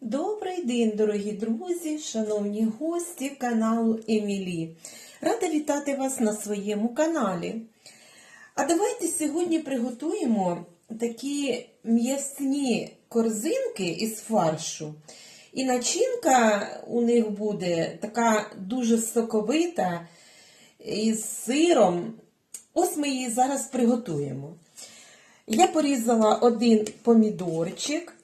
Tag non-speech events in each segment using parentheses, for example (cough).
Добрий день, дорогі друзі, шановні гості каналу Емілі. Рада вітати вас на своєму каналі. А давайте сьогодні приготуємо такі м'ясні корзинки із фаршу. І начинка у них буде така дуже соковита із сиром. Ось ми її зараз приготуємо. Я порізала один помідорчик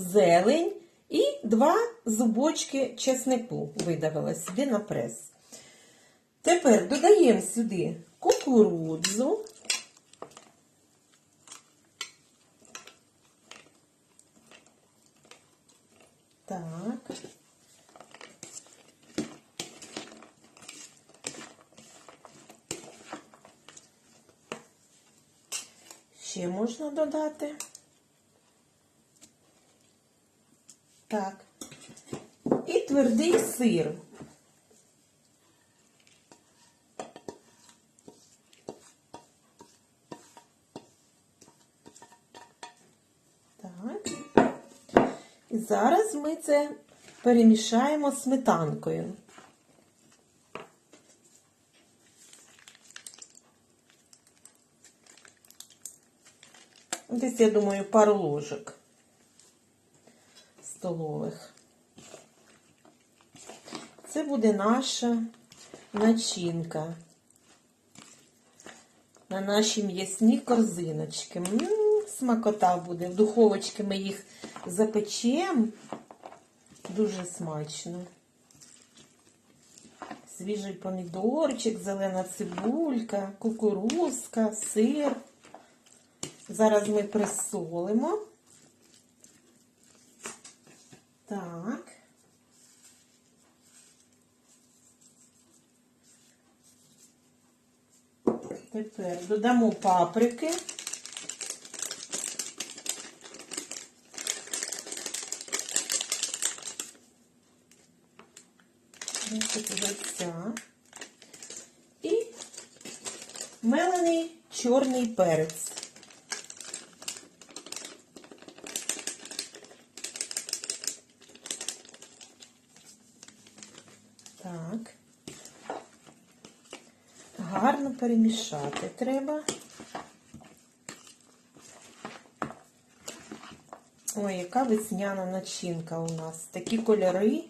зелень і два зубочки чеснику видавила сюди на прес. Тепер додаємо сюди кукурудзу. Так. Ще можна додати. Так. І твердий сир. Так. І зараз ми це перемішаємо сметанкою. Десь, я думаю, пару ложок столових. Це буде наша начинка на наші м'ясні корзиночки. М -м, смакота буде. В духовочці ми їх запечемо. Дуже смачно. Свіжий помідорчик, зелена цибулька, кукурузка, сир. Зараз ми присолимо. Так. Тепер додамо паприки. І мелений чорний перець. Так. Гарно перемішати треба. Ой, яка весняна начинка у нас. Такі кольори.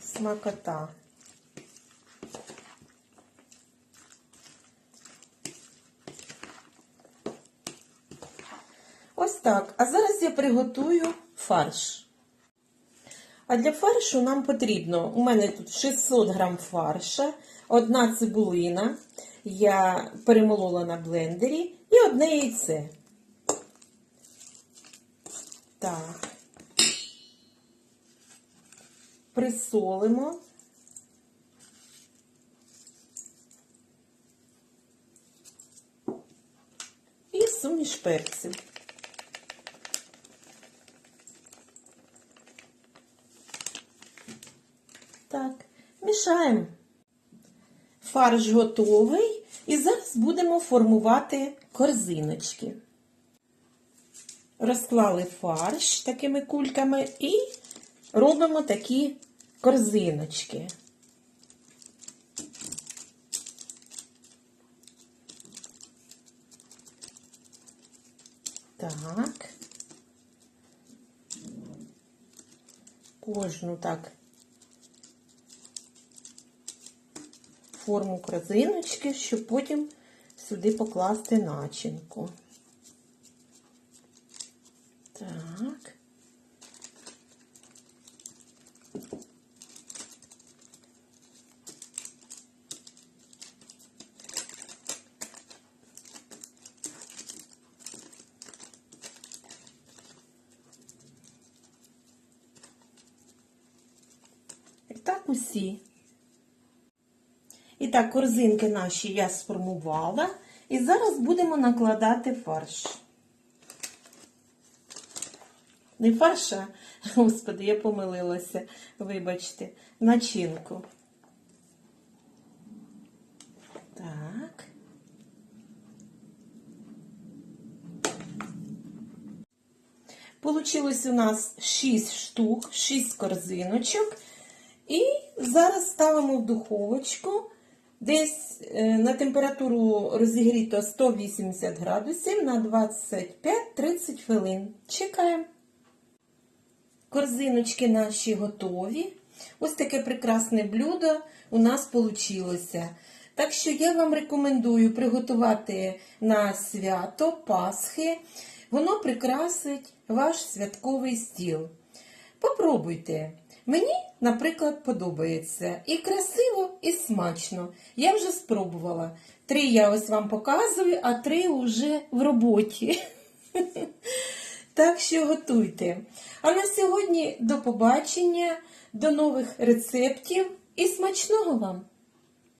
Смакота. Ось так. А зараз я приготую фарш. А для фаршу нам потрібно, у мене тут 600 грам фарша, одна цибулина, я перемолола на блендері і одне яйце. Так. Присолимо. І суміш перців. Так, мішаємо. Фарш готовий. І зараз будемо формувати корзиночки. Розклали фарш такими кульками і робимо такі корзиночки. Так. Кожну так форму корзиночки, щоб потім сюди покласти начинку. Так. І так усі. І так, корзинки наші я сформувала. І зараз будемо накладати фарш. Не фарш, а, господи, я помилилася, вибачте, начинку. Так. Получилось у нас 6 штук, 6 корзиночок. І зараз ставимо в духовочку десь е, на температуру розігріто 180 градусів на 25-30 хвилин. Чекаємо. Корзиночки наші готові. Ось таке прекрасне блюдо у нас вийшло. Так що я вам рекомендую приготувати на свято Пасхи. Воно прикрасить ваш святковий стіл. Попробуйте. Мені, наприклад, подобається. І красиво, і смачно. Я вже спробувала. Три я ось вам показую, а три вже в роботі. (laughs) Так що готуйте. А на сьогодні до побачення, до нових рецептів і смачного вам!